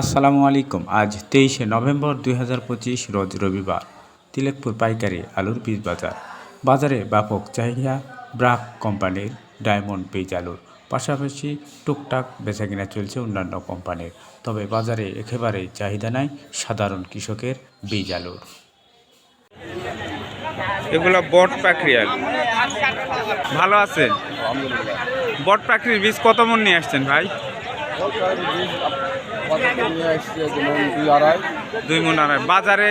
আসসালামু আলাইকুম। আজ তেইশে নভেম্বর দুই হাজার পঁচিশ রোজ রবিবার। তিলেকপুর পাইকারি আলুর বীজ বাজার। বাজারে ব্যাপক চাহিদা ব্রাক কোম্পানির ডায়মন্ড বীজ আলুর পাশাপাশি টুকটাক বেচা বেচাকেনা চলছে অন্যান্য কোম্পানির। তবে বাজারে একেবারে চাহিদা নাই সাধারণ কৃষকের বীজ আলুর। এগুলো বট পাকড়ি আলু। ভালো আছেন? বট পাকড়ির বীজ কত মন নিয়ে আসছেন ভাই? দুই আড়াই দুই মন আড়াই। বাজারে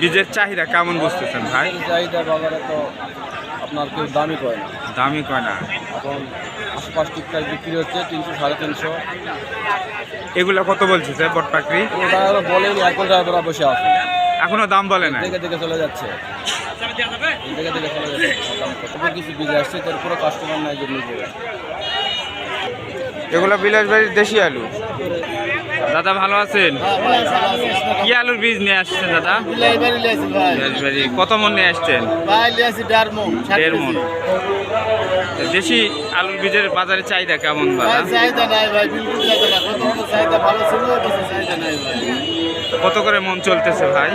বীজের চাহিদা কেমন বুঝতেছেন ভাই? চাহিদা বাজারে তো আপনার কেউ দামই করে না। দামই কয় না। এখন আশপাশ টুকটাক বিক্রি হচ্ছে তিনশো সাড়ে তিনশো। এগুলো কত বলছে স্যার বট পাকড়ি? ওটা বলেনি এক ঘণ্টা ধরা বসে আছে। এখনও দাম বলে না দেখে দেখে চলে যাচ্ছে। দেখে দেখে চলে যাচ্ছে। দাম কত? কিছু বীজ আসছে তোর পুরো কাস্টমার নাই জন্য এগুলো বিলাসবাড়ির দেশি আলু? দাদা ভালো আছেন? কি আলুর বীজ নিয়ে আসছেন দাদা? কত মন নিয়ে আসছেন? দেড় মন দেশি আলুর বীজের বাজারে চাহিদা কেমন কত কত চাহিদা ভালো ছিল বেশি চাহিদা নাই ভাই। কত করে মন চলতেছে ভাই?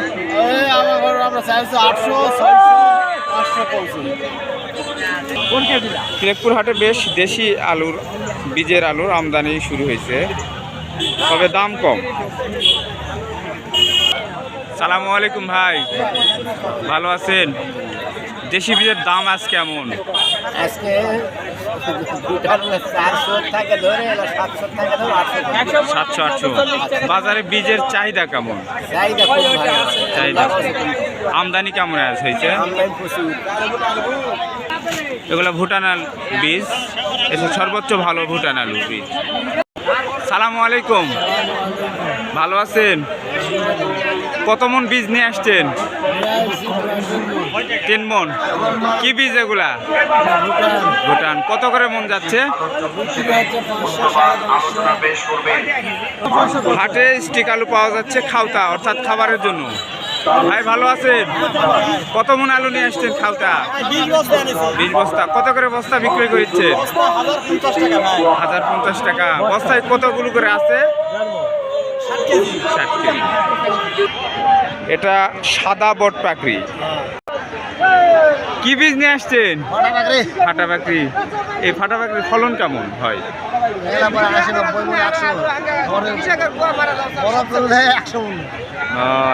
তিলেকপুর হাটে বেশ দেশি আলুর বীজের আলুর আমদানি শুরু হয়েছে। তবে দাম কম। সালামু আলাইকুম ভাই। ভালো আছেন? দেশি বীজের দাম আজ কেমন? আজকে সাতশো আটশো বাজারে বীজের চাহিদা কেমন? চাহিদা আমদানি কেমন হয়েছে? এগুলো ভুটান আলু বীজ। এসব সর্বোচ্চ ভালো ভুটান আলু বীজ। সালামু আলাইকুম। ভালো আছেন? কত মন বীজ নিয়ে আসছেন? তিন মন। কি বীজ এগুলা? ভুটান। কত করে মন যাচ্ছে? হাটে স্টিক আলু পাওয়া যাচ্ছে খাওতা, অর্থাৎ খাবারের জন্য। ভাই, ভালো আছেন? কত মন আলু নিয়ে আসছেন খালতা বিশ বস্তা। কত করে বস্তা বিক্রি করছে হাজার পঞ্চাশ টাকা। বস্তায় কতগুলো করে আছে? এটা সাদা বট পাকড়ি। কি বীজ নিয়ে আসছেন? ফাটা বাকরি। এই ফাটা পাকড়ির ফলন কেমন হয়?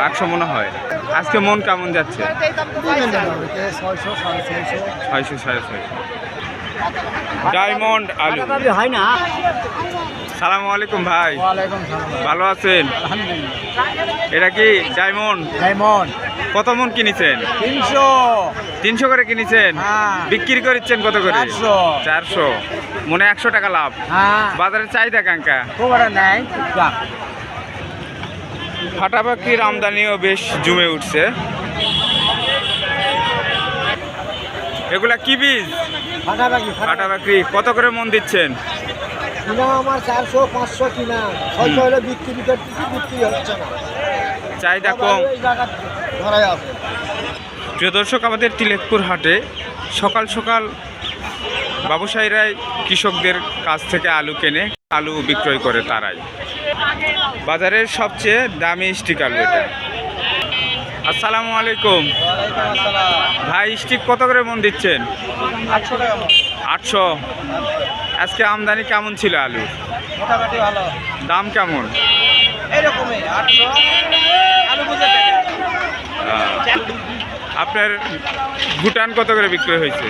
একশো মনে হয়। আজকে মন কেমন যাচ্ছে? ছয়শো সাড়ে ছয়শো। ডায়মন্ড আলু। হয় না। সালাম আলাইকুম ভাই। ভালো আছেন? এটা কি ডায়মন্ড? ডায়মন্ড। কত মন কিনেছেন? তিনশো। তিনশো করে কিনেছেন? হ্যাঁ। বিক্রি করেছেন কত করে? চারশো। মনে একশো টাকা লাভ। হ্যাঁ। বাজারে চাহিদা কাঙ্কা নাই ফাটা পাখির আমদানিও বেশ জমে উঠছে। এগুলা কি বীজ? ফাটা পাখি কত করে মন দিচ্ছেন? কিনা আমার চারশো পাঁচশো কিনা। ছয়শো হলে বিক্রি করতেছি বিক্রি হচ্ছে না। চাহিদা কম। ধরাই আছে। প্রিয় দর্শক আমাদের তিলেকপুর হাটে সকাল সকাল ব্যবসায়ীরাই কৃষকদের কাছ থেকে আলু কেনে আলু বিক্রয় করে তারাই। বাজারের সবচেয়ে দামি স্টিক আলু এটা আসসালামু আলাইকুম। ভাই স্টিক কত করে মন দিচ্ছেন? আটশো আজকে আমদানি কেমন ছিল আলু দাম কেমন? আটশো। আলু আপনার ভুটান কত করে বিক্রয় হয়েছে?